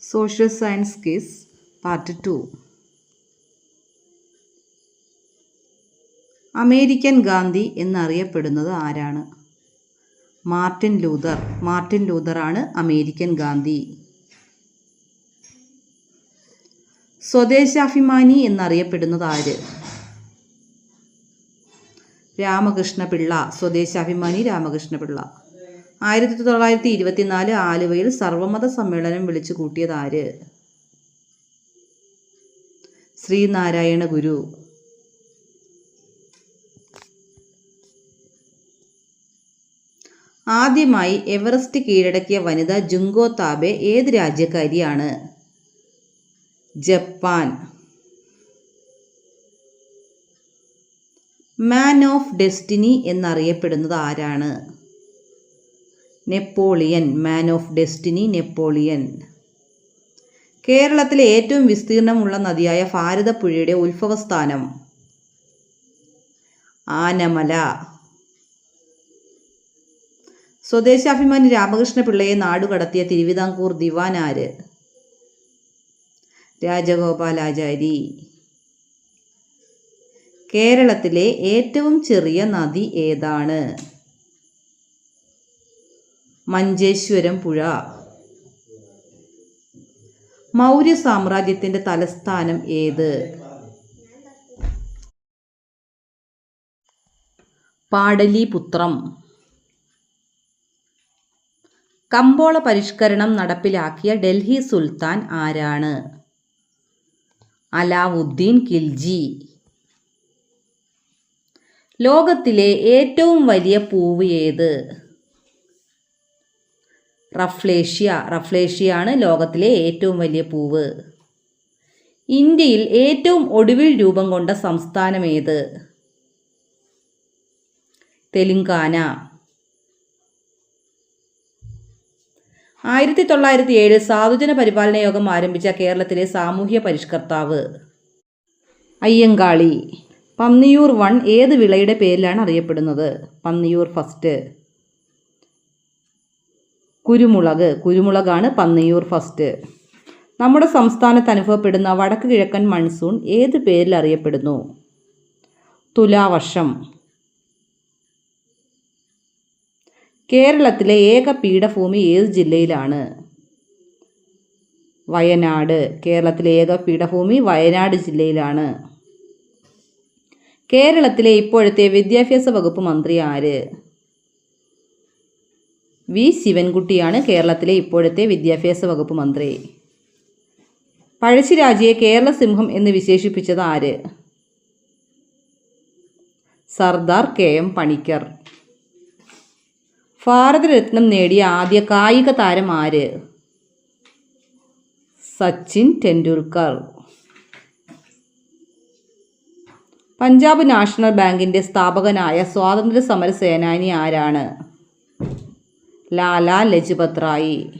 Social science case part two American Gandhi എന്നറിയപ്പെടുന്നത് ആരാണ്? Martin Luther. Martin ലൂതറാണ് American Gandhi. Swadeshabhimani എന്നറിയപ്പെടുന്നത് ആര്? രാമകൃഷ്ണ പിള്ള സ്വദേശാഭിമാനി രാമകൃഷ്ണപിള്ള. ആയിരത്തി തൊള്ളായിരത്തി ഇരുപത്തിനാല് ആലുവയിൽ സർവമത സമ്മേളനം വിളിച്ചു കൂട്ടിയതാര് ശ്രീനാരായണ ഗുരു. ആദ്യമായി എവറസ്റ്റ് കീഴടക്കിയ വനിത ജുങ്കോ താബെ ഏത് രാജ്യക്കാരിയാണ്? ജപ്പാൻ. മാൻ ഓഫ് ഡെസ്റ്റിനി എന്നറിയപ്പെടുന്നത് ആരാണ്? Napoleon man of destiny Napoleon. കേരളത്തിലെ ഏറ്റവും വിസ്തീർണമുള്ള നദിയായ ഭാരതപ്പുഴയുടെ ഉത്ഭവസ്ഥാനം ആനമല. സ്വദേശാഭിമാനി രാമകൃഷ്ണ പിള്ളയെ നാടുകടത്തിയ തിരുവിതാംകൂർ ദിവാൻ ആര് രാജഗോപാലാചാരി. കേരളത്തിലെ ഏറ്റവും ചെറിയ നദി ഏതാണ്? മഞ്ചേശ്വരം പുഴ. മൗര്യ സാമ്രാജ്യത്തിന്റെ തലസ്ഥാനം ഏത്? പാടലിപുത്രം. കമ്പോള പരിഷ്കരണം നടപ്പിലാക്കിയ ഡൽഹി സുൽത്താൻ ആരാണ്? അലാവുദ്ദീൻ ഖിൽജി. ലോകത്തിലെ ഏറ്റവും വലിയ പൂവ് ഏത്? റഫ്ലേഷ്യ. റഫ്ലേഷ്യയാണ് ലോകത്തിലെ ഏറ്റവും വലിയ പൂവ്. ഇന്ത്യയിൽ ഏറ്റവും ഒടുവിൽ രൂപം കൊണ്ട സംസ്ഥാനം ഏത്? തെലുങ്കാന. ആയിരത്തി തൊള്ളായിരത്തി ഏഴ് സാധുജന പരിപാലന യോഗം ആരംഭിച്ച കേരളത്തിലെ സാമൂഹ്യ പരിഷ്കർത്താവ്. അയ്യങ്കാളി. പന്നിയൂർ വൺ ഏത് വിളയുടെ പേരിലാണ് അറിയപ്പെടുന്നത്? പന്നിയൂർ ഫസ്റ്റ്. കുരുമുളക്. കുരുമുളകാണ് പന്നിയൂർ ഫസ്റ്റ്. നമ്മുടെ സംസ്ഥാനത്ത് അനുഭവപ്പെടുന്ന വടക്ക് കിഴക്കൻ മൺസൂൺ ഏത് പേരിൽ അറിയപ്പെടുന്നു? തുലാവർഷം. കേരളത്തിലെ ഏക പീഠഭൂമി ഏത് ജില്ലയിലാണ്? വയനാട്. കേരളത്തിലെ ഏക പീഠഭൂമി വയനാട് ജില്ലയിലാണ്. കേരളത്തിലെ ഇപ്പോഴത്തെ വിദ്യാഭ്യാസ വകുപ്പ് മന്ത്രി ആര്? വി ശിവൻകുട്ടിയാണ് കേരളത്തിലെ ഇപ്പോഴത്തെ വിദ്യാഭ്യാസ വകുപ്പ് മന്ത്രി. പഴശ്ശിരാജയെ കേരള സിംഹം എന്ന് വിശേഷിപ്പിച്ചത് ആര്? Sardar K M Panikkar. ഭാരതരത്നം നേടിയ ആദ്യ കായിക താരം ആര്? സച്ചിൻ ടെണ്ടുൽക്കർ. പഞ്ചാബ് നാഷണൽ ബാങ്കിന്റെ സ്ഥാപകനായ സ്വാതന്ത്ര്യ സമര സേനാനി ആരാണ്? ലാല ലജ്പത് റായി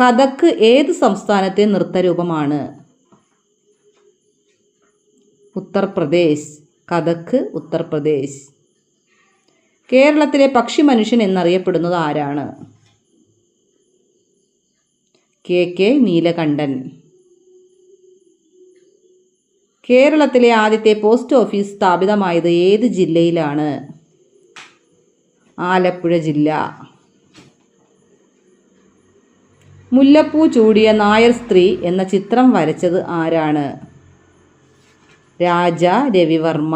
കഥക്ക് ഏത് സംസ്ഥാനത്തെ നൃത്തരൂപമാണ്? ഉത്തർപ്രദേശ്. കഥക്ക് ഉത്തർപ്രദേശ്. കേരളത്തിലെ പക്ഷി മനുഷ്യൻ എന്നറിയപ്പെടുന്നത് ആരാണ്? K K Neelakantan. കേരളത്തിലെ ആദ്യത്തെ പോസ്റ്റ് ഓഫീസ് സ്ഥാപിതമായത് ഏത് ജില്ലയിലാണ്? ആലപ്പുഴ ജില്ല. മുല്ലപ്പൂ ചൂടിയ നായർ സ്ത്രീ എന്ന ചിത്രം വരച്ചത് ആരാണ്? രാജ രവിവർമ്മ.